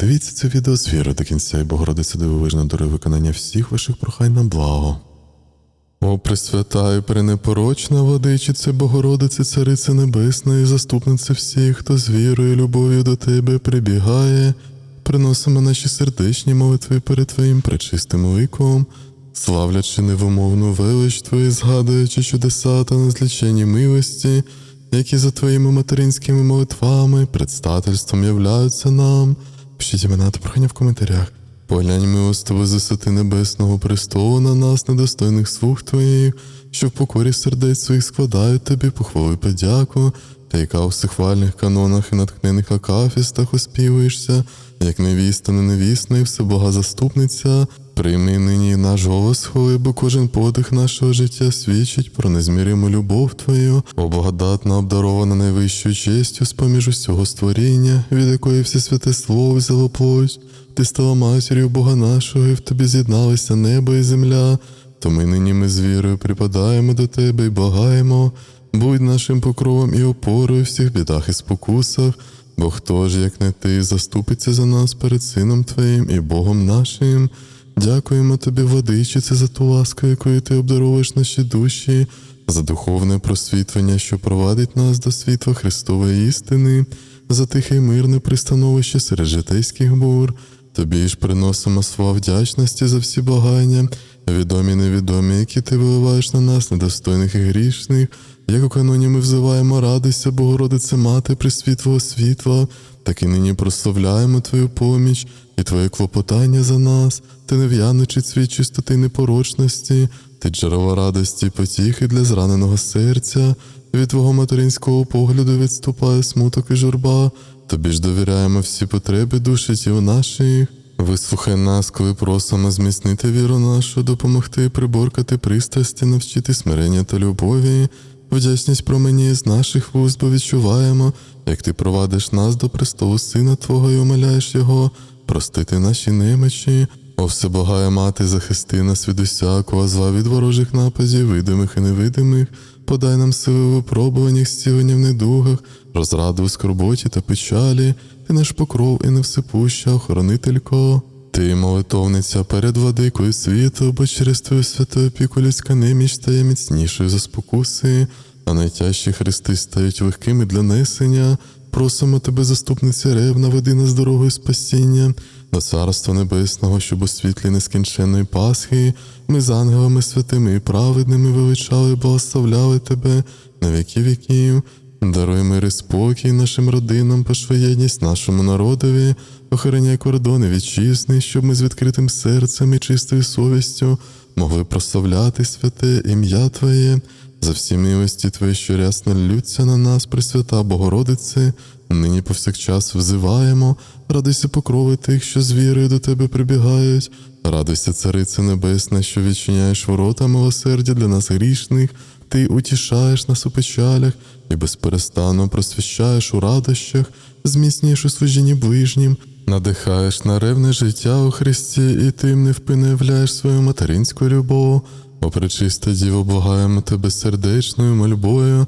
Дивіться це відео з вірою до кінця, і Богородиця дивовижна дори виконання всіх ваших прохань на благо. О, пресвята пренепорочна владичице Богородице, Царице Небесна і заступниця всіх, хто з вірою і любов'ю до Тебе прибігає, приносимо наші сердечні молитви перед Твоїм пречистим ликом, славлячи невимовну велич Твою, згадуючи чудеса та незлічені милості, які за Твоїми материнськими молитвами, предстательством являються нам. Пишіть імена та прохання в коментарях. Поглянь милостиво з висоти небесного престолу на нас, недостойних слуг твоїх, що в покорі сердець своїх складають тобі похвали подяку, та яка у всехвальних канонах і натхнених акафістах оспівуєшся, як невіста, не невісна і всебога заступниця. Прийми нині наш голос хвали, бо кожен подих нашого життя свідчить про незміриму любов Твою, о благодатна обдарована найвищою честю з поміж усього створіння, від якої все святе слово взяло плоть. Ти стала матір'ю Бога нашого, і в тобі з'єдналися небо і земля. То ми нині ми з вірою припадаємо до тебе і благаємо, будь нашим покровом і опорою в всіх бідах і спокусах, бо хто ж, як не ти, заступиться за нас перед Сином Твоїм і Богом нашим. Дякуємо тобі, владичице, за ту ласку, якою ти обдаровуєш наші душі, за духовне просвітлення, що провадить нас до світла Христової істини, за тихе й мирне пристановище серед житейських бур. Тобі ж приносимо слава вдячності за всі благання, відомі невідомі, які ти виливаєш на нас, недостойних і грішних, як у каноні ми взиваємо радися, Богородице Мати, присвітлого світла, так і нині прославляємо Твою поміч і Твоє клопотання за нас, ти нев'яничий цвіт чистоти непорочності, ти джерело радості й потіхи для зраненого серця, від Твого материнського погляду відступає смуток і журба, тобі ж довіряємо всі потреби душі тіл наших. Вислухай нас, коли просимо зміцнити віру нашу, допомогти приборкати пристрасті, навчити смирення та любові. Вдячність промені з наших вуст, бо відчуваємо, як ти провадиш нас до престолу Сина Твого і умоляєш Його, простити наші немочі. О, всеблагая мати, захисти нас від усякого зла від ворожих нападів, видимих і невидимих, подай нам сили в випробуваннях, зцілення в недугах, розраду в скорботі та печалі, ти наш покров і невсипуща, охоронителько. Ти, молитовниця перед владикою світу, бо через твою святу опіку людська неміч стає міцнішою за спокуси, а найтяжчі хрести стають легкими для несення. Просимо тебе, заступниця ревна, веди нас дорогою спасіння, до Царства Небесного, щоб у світлі нескінченної Пасхи, ми з ангелами святими і праведними величали і благословляли тебе на віки віків. Даруй мир і спокій нашим родинам, пошвоєдність нашому народові, охороняй кордони вітчизни, щоб ми з відкритим серцем і чистою совістю могли прославляти святе ім'я Твоє, за всі милості Твої, що рясно лються на нас, Пресвята Богородице, нині повсякчас взиваємо, радуйся покрови тих, що з вірою до Тебе прибігають, радуйся, Царице Небесна, що відчиняєш ворота милосердя для нас грішних, Ти утішаєш нас у печалях і безперестанно просвіщаєш у радощах, зміцнюєш у служінні ближнім, надихаєш на ревне життя у Христі, і тим невпинно являєш свою материнську любов. О, пречиста Діво, благаємо тебе сердечною мольбою.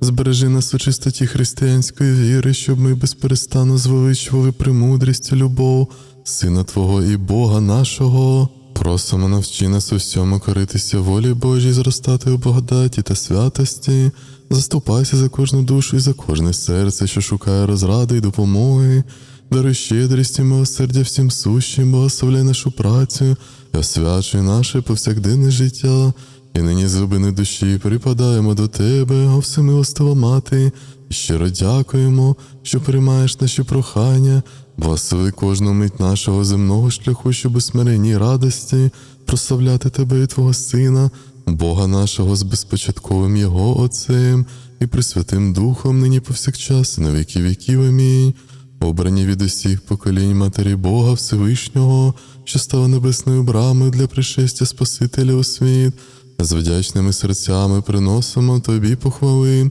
Збережи нас у чистоті християнської віри, щоб ми безперестанно звеличували премудрість любов, Сина Твого і Бога нашого. Просимо навчи нас у всьому коритися волі Божій, зростати у благодаті та святості. Заступайся за кожну душу і за кожне серце, що шукає розради і допомоги. Даруй щедрість і милосердя всім сущим, благословляй нашу працю і освячуй наше повсякденне життя. І нині з глибини душі припадаємо до Тебе, о всемилостива мати, щиро дякуємо, що приймаєш наші прохання, благослови кожну мить нашого земного шляху, щоб у смиренній радості прославляти Тебе і Твого Сина, Бога нашого з безпочатковим Його Отцем і Пресвятим Духом, нині повсякчас, і на віки віків. Амінь. Обрані від усіх поколінь Матері Бога Всевишнього, що стала небесною брамою для пришестя Спасителя у світ, з вдячними серцями приносимо Тобі похвали.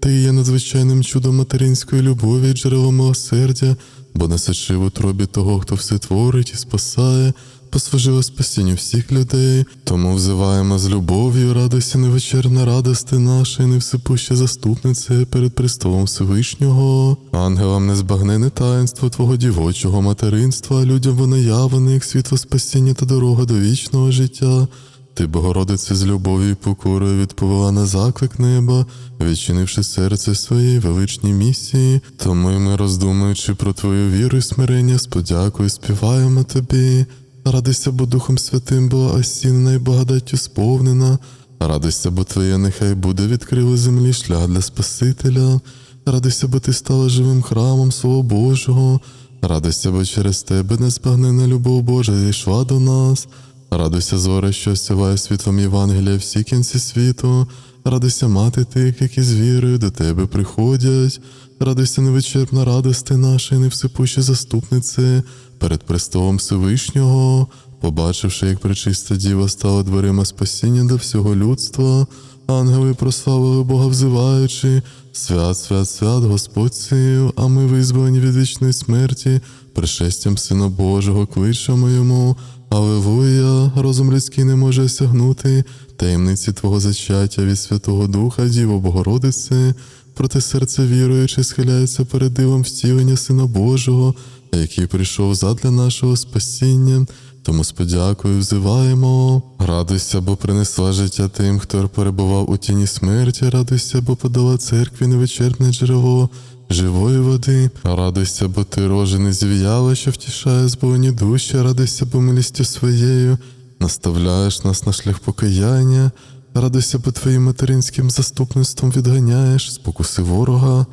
Ти є надзвичайним чудом материнської любові, джерело милосердя, бо несечи в утробі того, хто все творить і спасає, послужило спасінню всіх людей. Тому взиваємо з любов'ю, радуйся, невечерна радости наша, і невсипуща заступниця перед престолом Всевишнього. Ангелам не незбагнене таїнство Твого дівочого материнства, людям воно явлене, як світло спасіння та дорога до вічного життя. Ти, Богородице, з любов'ю і покорою відповіла на заклик неба, відчинивши серце своєї величній місії. Тому й ми, роздумуючи про твою віру і смирення, з подякою співаємо тобі. Радуйся, бо Духом Святим була осінена і благодаттю сповнена. Радуйся, бо Твоє нехай буде відкрило землі шлях для Спасителя. Радуйся, бо ти стала живим храмом Слова Божого. Радуйся, бо через тебе незбагнена любов Божа зійшла до нас. Радуйся, зоре, що осяває світлом Євангелія всі кінці світу. Радуйся, мати тих, які з вірою до тебе приходять. Радуйся, невичерпна радости наша і невсипуща заступнице перед престолом Всевишнього, побачивши, як пречиста діва стала дверима спасіння до всього людства. Ангели прославили Бога взиваючи, свят, свят, свят, Господь сил, а ми визволені від вічної смерті, пришестям Сина Божого, кличемо йому. Аллилуйя, розум людський не може осягнути таємниці Твого зачаття від Святого Духа, Діво Богородице, проте серце віруючи схиляється перед дивом втілення Сина Божого, який прийшов задля нашого спасіння. Тому з подякою взиваємо. Радуйся, бо принесла життя тим, хто перебував у тіні смерті. Радуйся, бо подала церкві невичерпне джерело живої води. Радуйся, бо ти рожений зів'яла, що втішає зболені душі. Радуйся, бо милістю своєю наставляєш нас на шлях покаяння. Радуйся, бо твоїм материнським заступництвом відганяєш спокуси ворога.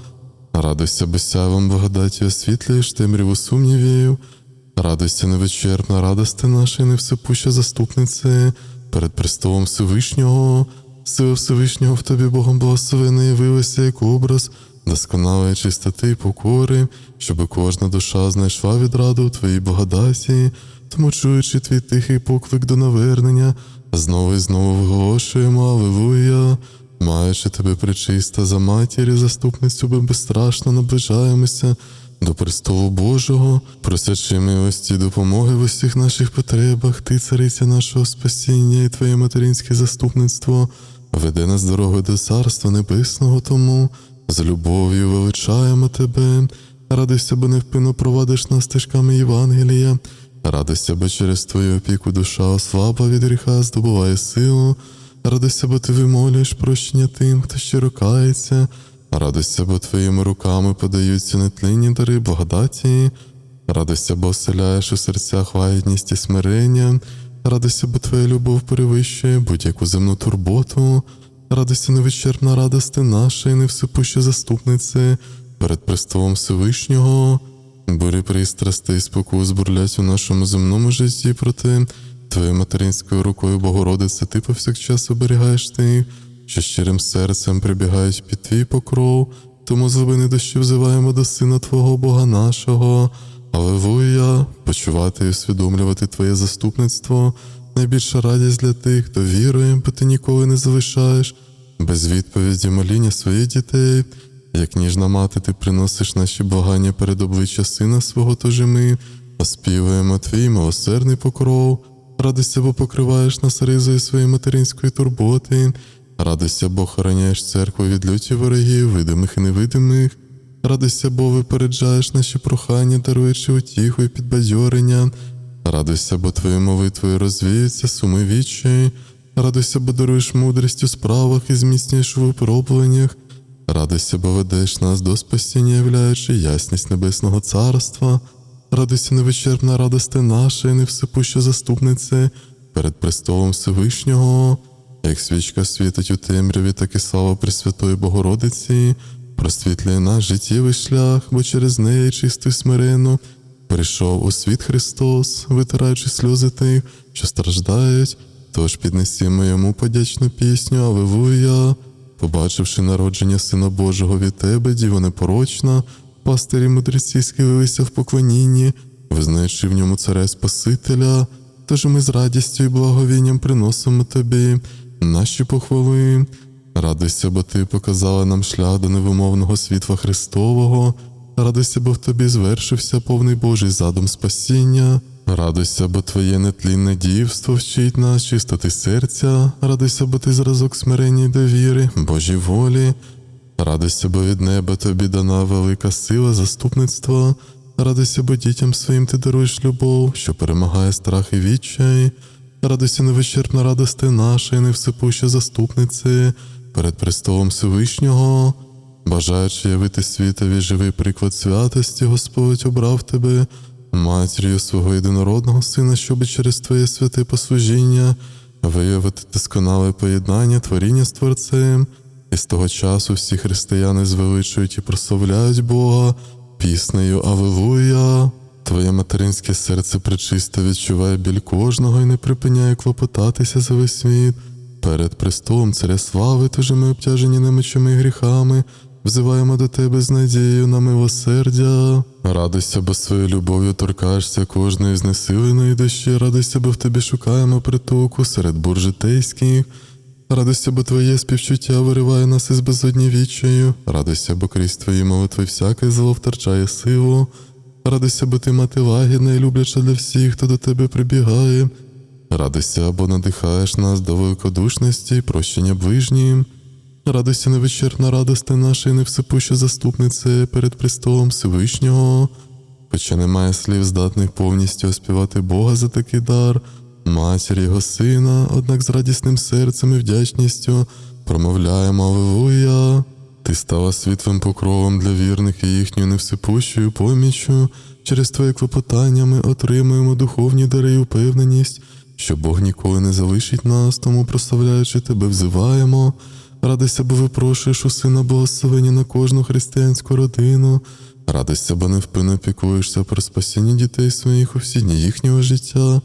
Радуйся, бо сяйвом благодаті освітлюєш темряву сумнівів. Радуйся, невичерпна радости наша і невсипуща заступнице перед престолом Всевишнього. Сила Всевишнього в тобі Богом благословена явилася як образ досконалої чистоти і покори, щоб кожна душа знайшла відраду у твоїй благодаті, тому чуючи твій тихий поклик до навернення, знову і знову виголошуємо Аллилуйя. Маючи тебе причиста за матір і заступницю безстрашно наближаємося до престолу Божого, просячи милості допомоги в усіх наших потребах, ти, цариця нашого спасіння і твоє материнське заступництво, веде нас дорогою до Царства Небесного тому, з любов'ю величаємо тебе, радуйся, бо невпинно провадиш нас стежками Євангелія, радуйся, бо через твою опіку душа ослабла від гріха, здобуває силу. Радуйся, бо ти вимолюєш прощення тим, хто щиро кається. Радуйся, бо твоїми руками подаються нетлінні дари благодаті. Радуйся, бо оселяєш у серцях лагідність і смирення. Радуйся, бо твоя любов перевищує будь-яку земну турботу. Радуйся, невичерпна радости наша і невсипуща заступнице перед престолом Всевишнього. Бурі пристрасти і спокус бурлять у нашому земному житті, проте Твоєю материнською рукою, Богородице, ти повсякчас оберігаєш тих, що щирим серцем прибігають під твій покров, тому з глибини дощі взиваємо до Сина Твого Бога нашого. Аллилуйя, почувати і усвідомлювати Твоє заступництво, найбільша радість для тих, хто вірує, бо ти ніколи не залишаєш, без відповіді моління своїх дітей. Як ніжна мати, ти приносиш наші благання перед обличчя сина свого, тож і ми оспівуємо твій милосердний покров. Радуйся, бо покриваєш нас ризою своєї материнської турботи. Радуйся, бо охороняєш церкву від люті ворогів, видимих і невидимих. Радуйся, бо випереджаєш наші прохання, даруючи утіху і підбадьорення. Радуйся, бо твої молитвою розвіються суми вічі. Радуйся, бо даруєш мудрість у справах і зміцнюєш у випробуваннях. Радуйся, бо ведеш нас до спасіння, являючи ясність Небесного Царства. Радуйся, невичерпна радости наша невсипуща заступнице перед престолом Всевишнього, як свічка світить у темряві, так і слава Пресвятої Богородиці, просвітлює наш життєвий шлях, бо через неї чисту смиренно прийшов у світ Христос, витираючи сльози тих, що страждають. Тож піднесімо йому подячну пісню, Аллилуйя, побачивши народження Сина Божого від тебе, діво непорочна, пастирі мудреці схилилися в поклонінні, визнаючи в ньому царя Спасителя, тож ми з радістю і благовінням приносимо тобі наші похвали. Радуйся, бо ти показала нам шлях до невимовного світла Христового. Радуйся, бо в тобі звершився повний Божий задум спасіння. Радуйся, бо твоє нетлінне дівство вчить нас чистоти серця, радуйся, бо ти зразок смирення й довіри, Божій волі. Радуйся, бо від неба тобі дана велика сила заступництва. Радуйся, бо дітям своїм ти даруєш любов, що перемагає страх і відчай. Радуйся, невичерпна радости наша, і невсипуща заступнице перед престолом Всевишнього. Бажаючи явити світові живий приклад святості, Господь обрав тебе, матір'ю свого єдинородного сина, щоб через твоє святе послужіння виявити досконале поєднання творіння з Творцем. І з того часу всі християни звеличують і прославляють Бога піснею Алилуя. Твоє материнське серце пречисте відчуває біль кожного і не припиняє клопотатися за весь світ. Перед престолом царя слави, тож ми обтяжені немичими і гріхами, взиваємо до тебе з надією на милосердя. Радуйся, бо своєю любов'ю торкаєшся кожної знесиленої душі, радуйся, бо в тобі шукаємо притулку серед бур житейських. Радуйся, бо твоє співчуття вириває нас із безодні відчаю. Радуйся, бо крізь твої молитви всяке зло втрачає силу. Радуйся, бо ти мати лагідна і любляча для всіх, хто до тебе прибігає. Радуйся, бо надихаєш нас до великодушності і прощення ближнім. Радуйся, невичерпна радости наша і невсипуща заступнице перед престолом Всевишнього. Хоча немає слів, здатних повністю оспівати Бога за такий дар, матір його сина, однак з радісним серцем і вдячністю промовляємо Аллилуйя. Ти стала світлим покровом для вірних і їхньою невсипущою поміччю. Через твоє клопотання ми отримуємо духовні дари і упевненість, що Бог ніколи не залишить нас, тому прославляючи тебе, взиваємо. Радуйся, бо випрошуєш у сина благословення на кожну християнську родину. Радуйся, бо невпинно піклуєшся про спасіння дітей своїх у всі дні їхнього життя.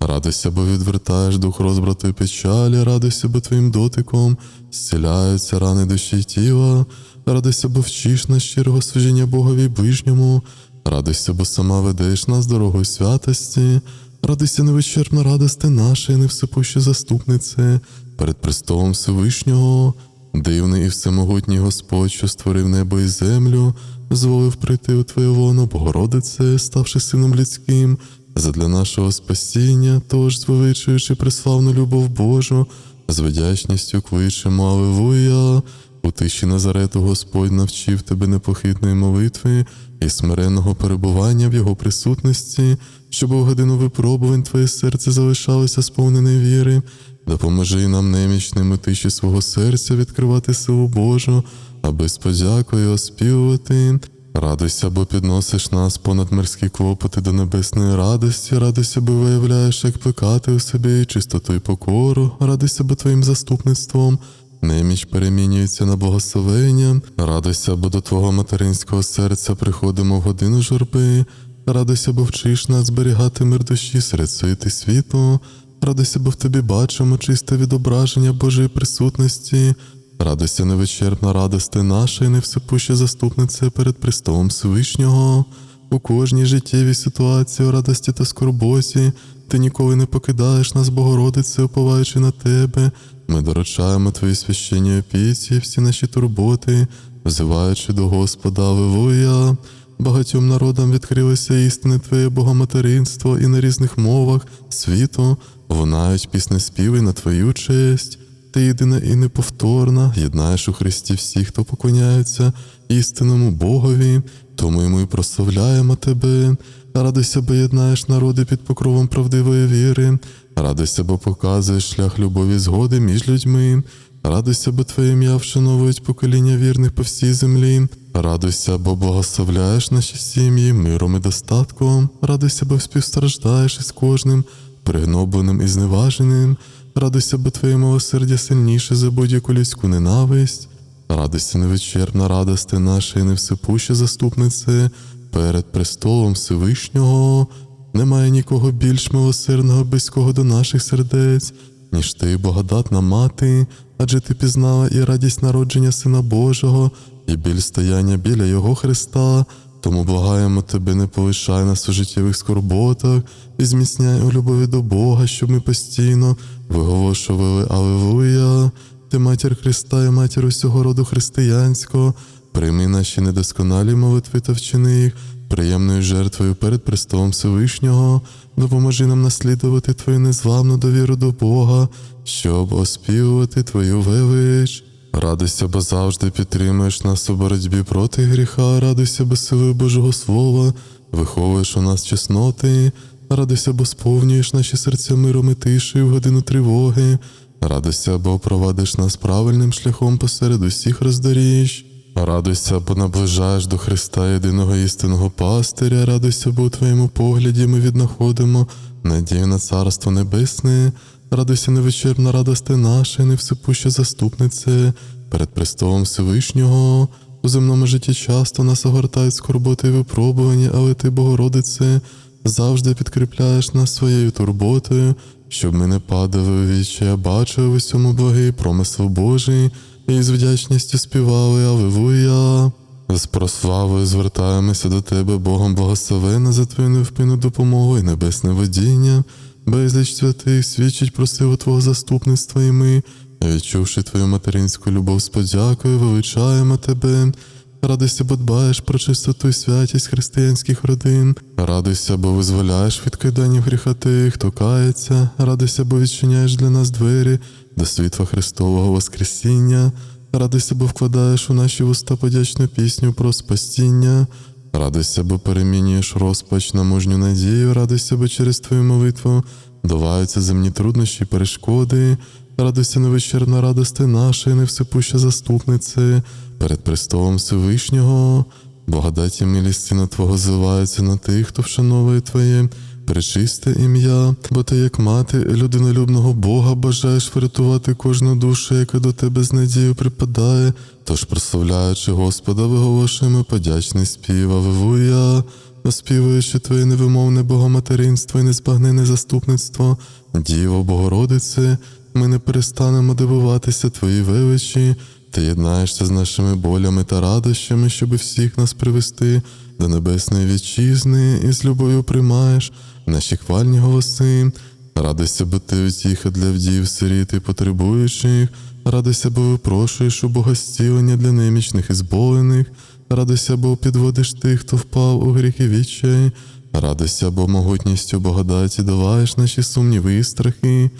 Радуйся, бо відвертаєш дух розбрату і печалі, радуйся, бо твоїм дотиком зціляються рани душі й тіла, радуйся, бо вчиш нас щирого служіння Богові ближньому, радуйся, бо сама ведеш нас дорогою святості, радуйся, невичерпна радости наша, і невсипуща заступнице, перед престолом Всевишнього, дивний і всемогутній Господь, що створив небо і землю, зволив прийти у Твоє лоно, Богородице, ставши сином людським, задля нашого спасіння, тож, звеличуючи преславну любов Божу, з вдячністю кличемо Аллилуйя. У тиші Назарету Господь навчив тебе непохитної молитви і смиренного перебування в Його присутності, щоб у годину випробувань твоє серце залишалося сповнене віри. Допоможи нам немічним у тиші свого серця відкривати силу Божу, аби з подякою оспівувати. Радуйся, бо підносиш нас понад мирські клопоти до небесної радості, радуйся, бо виявляєш, як плекати у собі чистоту і покору, радуйся, бо твоїм заступництвом. Неміч перемінюється на благословення, радуйся, бо до твого материнського серця приходимо в годину журби, радуйся, бо вчиш нас зберігати мир душі серед суєти світу, радуйся, бо в тобі бачимо чисте відображення Божої присутності, радуйся, невичерпна радости наша невсипуща заступниця перед престолом Всевишнього. У кожній життєвій ситуації, у радості та скорботі, ти ніколи не покидаєш нас, Богородице, уповаючи на тебе. Ми доручаємо твої священні опіці, всі наші турботи, взиваючи до Господа Аллилуйя. Багатьом народам відкрилися істини Твоє богоматеринство і на різних мовах світу лунають пісни співи на Твою честь. Ти єдина і неповторна, єднаєш у Христі всіх, хто поклоняється істинному Богові, тому й ми прославляємо Тебе. Радуйся, бо єднаєш народи під покровом правдивої віри. Радуйся, бо показуєш шлях любові згоди між людьми. Радуйся, бо Твоє ім'я вшановують покоління вірних по всій землі. Радуйся, бо благословляєш наші сім'ї миром і достатком. Радуйся, бо співстраждаєш із кожним, пригнобленим і зневаженим. Радуйся, бо Твоє милосердя сильніше за будь-яку людську ненависть. Радуйся, невичерпна радости наша і невсипуща заступнице перед престолом Всевишнього. Немає нікого більш милосердного, близького до наших сердець, ніж ти, благодатна мати, адже ти пізнала і радість народження Сина Божого, і біль стояння біля Його Христа. Тому благаємо тебе, не полишай нас у життєвих скорботах і зміцняй у любові до Бога, щоб ми постійно виголошували Аллилуйя. Ти матір Христа і матір усього роду християнського, прийми наші недосконалі молитви та вчини їх приємною жертвою перед престолом Всевишнього, допоможи нам наслідувати Твою незламну довіру до Бога, щоб оспівувати Твою велич. Радуйся, бо завжди підтримуєш нас у боротьбі проти гріха, радуйся, бо сили Божого Слова, виховуєш у нас чесноти, радуйся, бо сповнюєш наші серця миром і тишею в годину тривоги, радуйся, бо провадиш нас правильним шляхом посеред усіх роздоріж. Радуйся, бо наближаєш до Христа єдиного істинного пастиря, радуйся, бо у твоєму погляді ми віднаходимо надію на царство небесне, радуйся невичерпна радости наша, невсипуща заступнице, перед престолом Всевишнього. У земному житті часто нас огортають скорботи і випробування, але ти, Богородице, завжди підкріпляєш нас своєю турботою, щоб ми не падали у вічі, а бачили в усьому благий промисел Божий, і з вдячністю співали Аллилуйя. З прославою звертаємося до Тебе, Богом благословена за Твою невпинну допомогу і небесне водіння. Безліч святих свідчить про силу Твого заступництва і ми, відчувши Твою материнську любов з подякою, величаємо Тебе. Радуйся, бо дбаєш про чистоту і святість християнських родин. Радуйся, бо визволяєш від киданів гріха тих, хто кається. Радуйся, бо відчиняєш для нас двері до світла Христового Воскресіння. Радуйся, бо вкладаєш у наші вуста подячну пісню про спасіння. Радуйся, бо перемінюєш розпач на мужню надію, радуйся, бо через твою молитву доваються земні труднощі й перешкоди. Радуйся, невичерпна радости наша, і невсипуща заступнице, перед престолом Всевишнього. Благодаті і милість Сина Твого зливаються на тих, хто вшановує Твоє пречисте ім'я, бо ти, як мати людинолюбного Бога, бажаєш врятувати кожну душу, яка до тебе з надією припадає. Тож, прославляючи Господа, виголошуємо подячний спів, Аллилуйя, оспівуючи Твоє невимовне богоматеринство і незбагнене заступництво, Діво Богородице, ми не перестанемо дивуватися Твоїй величі. Ти єднаєшся з нашими болями та радощами, щоб всіх нас привести до небесної вітчизни і з любов'ю приймаєш наші хвальні голоси. Радуйся, бо ти утіха для вдів, сиріт і потребуючих. Радуйся, бо випрошуєш у Бога зцілення для немічних і зболених. Радуйся, бо підводиш тих, хто впав у гріхи відчай. Радуйся, бо могутністю благодаті долаєш наші сумніви і страхи.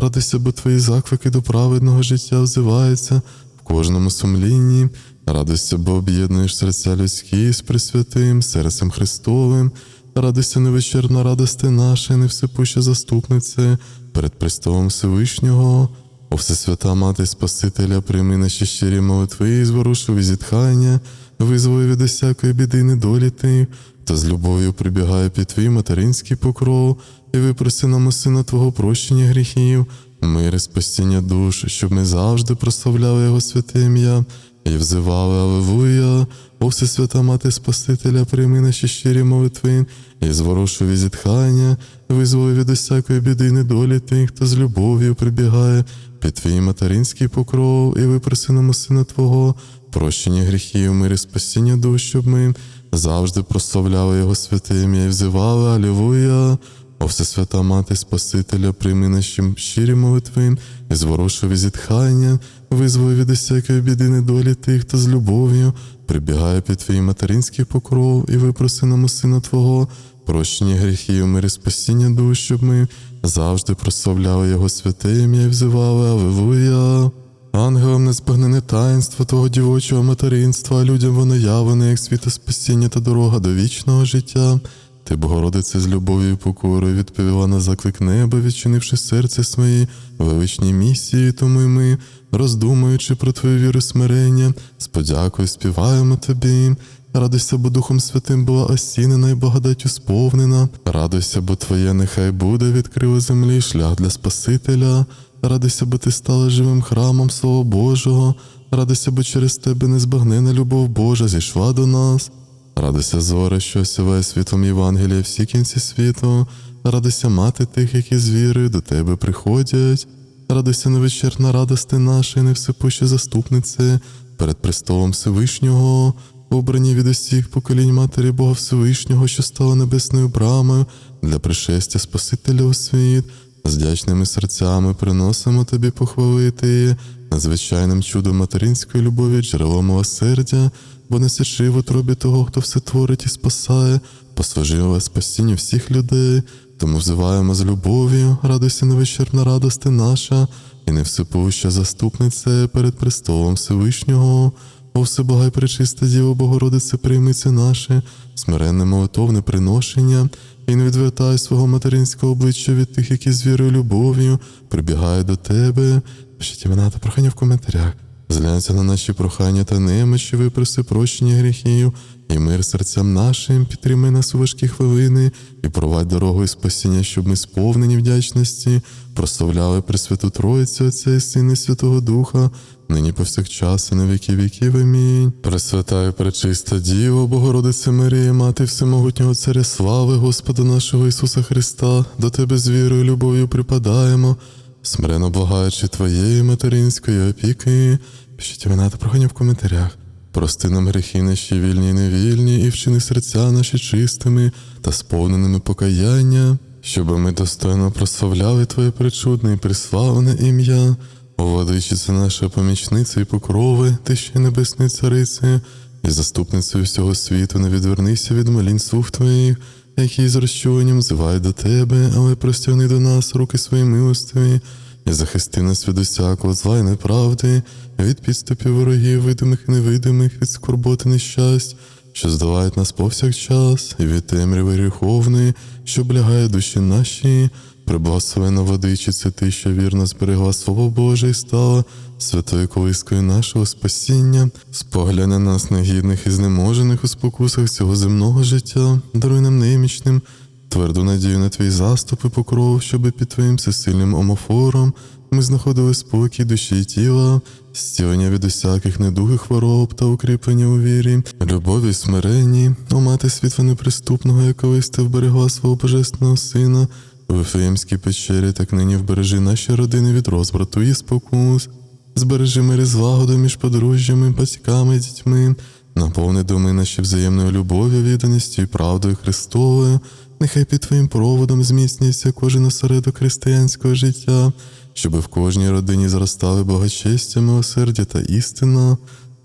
Радуйся, бо твої заклики до праведного життя взиваються в кожному сумлінні. Радуйся, бо об'єднуєш серця людські з Пресвятим, серцем Христовим. Радуйся, невичерпна радости наша, і невсипуща заступнице перед престолом Всевишнього. О Всесвята Мати Спасителя, прийми наші щирі молитви і зворушливі зітхання, визволи від усякої біди й недолі тих, та з любов'ю прибігає під твій материнський покров, і випроси нам сина Твого прощення гріхів, мир і спасіння душ, щоб ми завжди прославляли Його святе ім'я і взивали Аллилуйя. О Всесвята Мати Спасителя, прийми наші щирі молитви і зворушливі зітхання, визволи від усякої біди й недолі тих, хто з любов'ю прибігає під твій материнський покров, і випроси нам сина Твого, прощення гріхів, мир і спасіння душ, щоб ми завжди прославляли Його святе ім'я і взивали Аллилуйя. О Всесвята Мати Спасителя, прийми наші щирі молитви і зворушливі зітхання, визволи від усякої біди недолі тих, хто з любов'ю прибігає під твій материнський покров і випроси нам у сина Твого, прощення гріхів, мир і спасіння душ, щоб ми завжди прославляли Його святе ім'я і взивали Аллилуйя. Ангелам незбагнене таїнство Твого дівочого материнства, а людям воно явлене, як світо спасіння та дорога до вічного життя. Ти, Богородице, з любов'ю і покорою відповіла на заклик неба, відчинивши серце своє величній місії, тому й ми, роздумуючи про твою віру смирення, з подякою співаємо тобі. Радуйся, бо Духом Святим була осінена і благодаттю сповнена. Радуйся, бо Твоє нехай буде відкрило землі шлях для Спасителя. Радуйся, бо ти стала живим храмом Слова Божого. Радуйся, бо через тебе незбагнена любов Божа зійшла до нас. Радуйся, зоре, що осяває світом Євангелія всі кінці світу. Радуйся мати тих, які з вірою до тебе приходять. Радуйся невичерпна радости наша, і невсипуща заступнице перед престолом Всевишнього, обрані від усіх поколінь Матері Бога Всевишнього, що стала небесною брамою для пришестя Спасителя у світ. З вдячними серцями приносимо тобі похвалити, надзвичайним чудом материнської любові, джерело милосердя, бо не сечи в утробі того, хто все творить і спасає, послуживе спасінню всіх людей. Тому взиваємо з любов'ю, радуйся невичерпна радости наша, і невсипуща заступниця перед престолом Всевишнього. О всебога й пречиста Діво Богородице, прийми це наше, смиренне молитовне приношення, і не відвертай свого материнського обличчя від тих, які з вірою любов'ю прибігають до тебе. Пишіть імена та прохання в коментарях. Зглянься на наші прохання та немочі, випроси прощення гріхів і мир серцям нашим, підтримай нас у важкі хвилини і провадь дорогою спасіння, щоб ми сповнені вдячності, прославляли Пресвяту Троїцю Отця і Сина Святого Духа, нині повсякчас і на віки віків. Амінь. Пресвятаю, пречиста Діво, Богородице Марія, Мати Всемогутнього Царя слави, Господа нашого Ісуса Христа, до Тебе з вірою і любов'ю припадаємо, смирено благаючи Твоєї материнської опіки. Пишіть імена та прохання в коментарях. Прости нам гріхи наші вільні і невільні, і вчини серця наші чистими та сповненими покаяння, щоби ми достойно прославляли Твоє причудне і приславне ім'я. Владичице наша помічниця і покрови, ти ще небесної цариці, і заступницею всього світу, не відвернися від молінь слуг твоїх, які з розчуванням взивають до тебе, але простягни до нас руки свої милостиві, і захисти нас від усякого зла і неправди, від підступів ворогів, видимих і невидимих, від скорботи нещасть, що здолають нас повсякчас, і від темряви гріховної, що облягає душі наші. Приблагословена водичице, ти, що вірно зберегла Слово Боже і стала святою колискою нашого спасіння, споглянь на нас негідних і знеможених у спокусах цього земного життя, даруй нам немічним, тверду надію на твій заступ і покров, щоби під твоїм всесильним омофором ми знаходили спокій душі і тіла, зцілення від усяких недуг і хвороб та укріплення у вірі, любові й смиренні, о мати світла неприступного, яка колись вберегла свого божественного сина. У Вифлеємській печері, так нині вбережи наші родини від розбрату і спокус, збережи мир і злагоду між подружжями, батьками, дітьми, наповни доми наші взаємною любов'ю, відданістю і правдою Христовою, нехай під Твоїм проводом зміцнюється кожен осередок християнського життя, щоб в кожній родині зростали благочестя, милосердя та істина.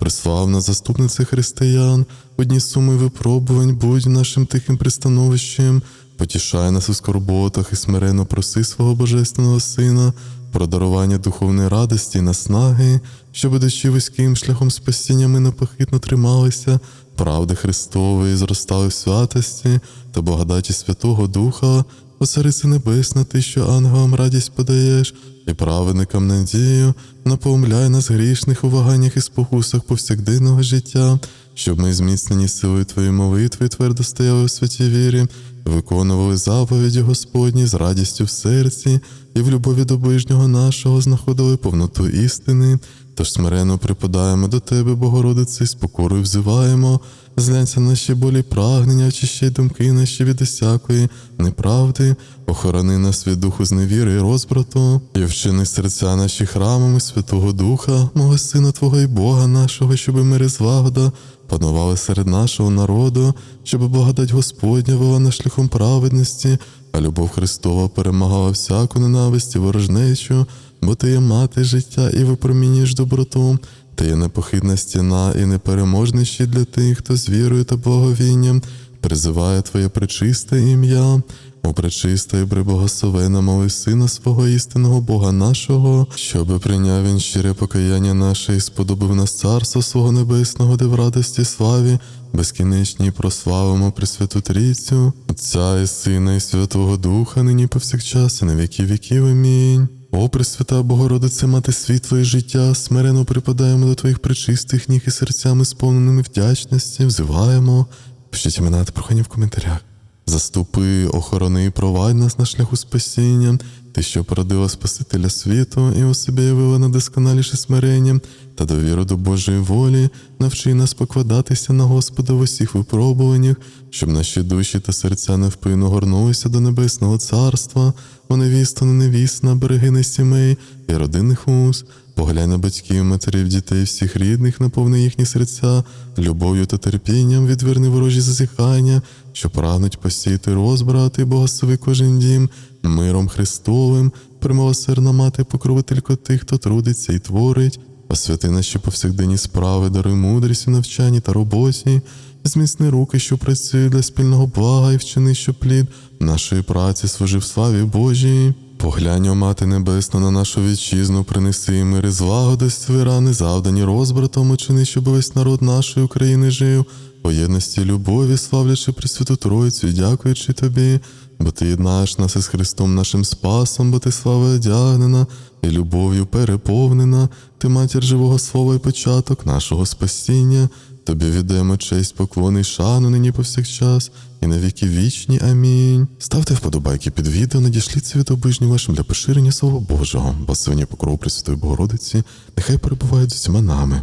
Преславна заступниця християн, одні суми випробувань, будь нашим тихим пристановищем, потішай нас у скорботах і смиренно проси свого Божественного Сина про дарування духовної радості і наснаги, щоб душі вузьким шляхом спасіння ми непохитно трималися, правди Христової, зростали в святості та благодаті Святого Духа, о Небесна, ти, що ангелам радість подаєш, і праведникам надію, наповмляй нас грішних у ваганнях і спокусах повсякденного життя, щоб ми, зміцнені силою Твоєї молитви, твердо стояли у святій вірі, виконували заповіді Господні з радістю в серці і в любові до ближнього нашого знаходили повноту істини. Тож смиренно припадаємо до Тебе, Богородице, і з взиваємо, зглянься наші болі прагнення, очищай думки наші від усякої неправди, охорони нас від духу зневіри і розбрату, і вчини серця наші храмами Святого Духа, мого Сина Твого і Бога нашого, щоби мир і злагода панували серед нашого народу, щоб благодать Господня вела на шляхом праведності, а любов Христова перемагала всяку ненависть і ворожнечу, бо ти є мати життя і випромінюєш доброту. Ти є непохитна стіна і непереможний щит для тих, хто з вірою та благовінням призиває Твоє пречисте ім'я. О пречиста і приблагословена моли Сина свого істинного Бога нашого, щоби прийняв він щире покаяння наше і сподобав нас царство свого небесного, де в радості славі, безкінечній прославимо Пресвяту Трійцю, Отця і Сина, і Святого Духа, нині повсякчас, і на віки віків. Амінь. О, Пресвята Богородице, мати світло і життя, смирено припадаємо до Твоїх пречистих ніг і серцями сповненими вдячності, взиваємо. Пишіть імена та прохання в коментарях. Заступи, охорони і провадь нас на шляху спасіння, ти, що породила Спасителя світу, і у себе явила найдосконаліше смирення та довіру до Божої волі, навчи нас покладатися на Господа в усіх випробуваннях, щоб наші душі та серця невпинно горнулися до Небесного Царства, о невіста, не невісна, берегини сімей і родинних уз. Поглянь на батьків, матерів, дітей, всіх рідних, наповни їхні серця, любов'ю та терпінням. Відверни ворожі зазіхання, що прагнуть посіяти розбрат і благослови кожен дім, миром Христовим, примилосердна мати, покровителько тих, хто трудиться і творить, Освяти наші повсякденні справи, даруй мудрість у навчанні та роботі, зміцни руки, що працюють для спільного блага і вчини, що плід нашої праці служив славі Божій. Поглянь, о Мати Небесна, на нашу вітчизну, принеси мир і злагоди, свої рани, завдані розбратом, учини, щоб весь народ нашої України жив, у єдності любові, славлячи Пресвяту Тройцю, і дякуючи тобі, бо ти єднаєш нас із Христом нашим Спасом, бо ти слава одягнена і любов'ю переповнена, ти матір живого слова і початок нашого спасіння. Тобі віддаємо честь, поклони й шану нині повсякчас, і на віки вічні. Амінь. Ставте вподобайки під відео, надішліться від обижнім вашим для поширення Слова Божого, благословення покров Пресвятої Богородиці, нехай перебувають з усіма нами.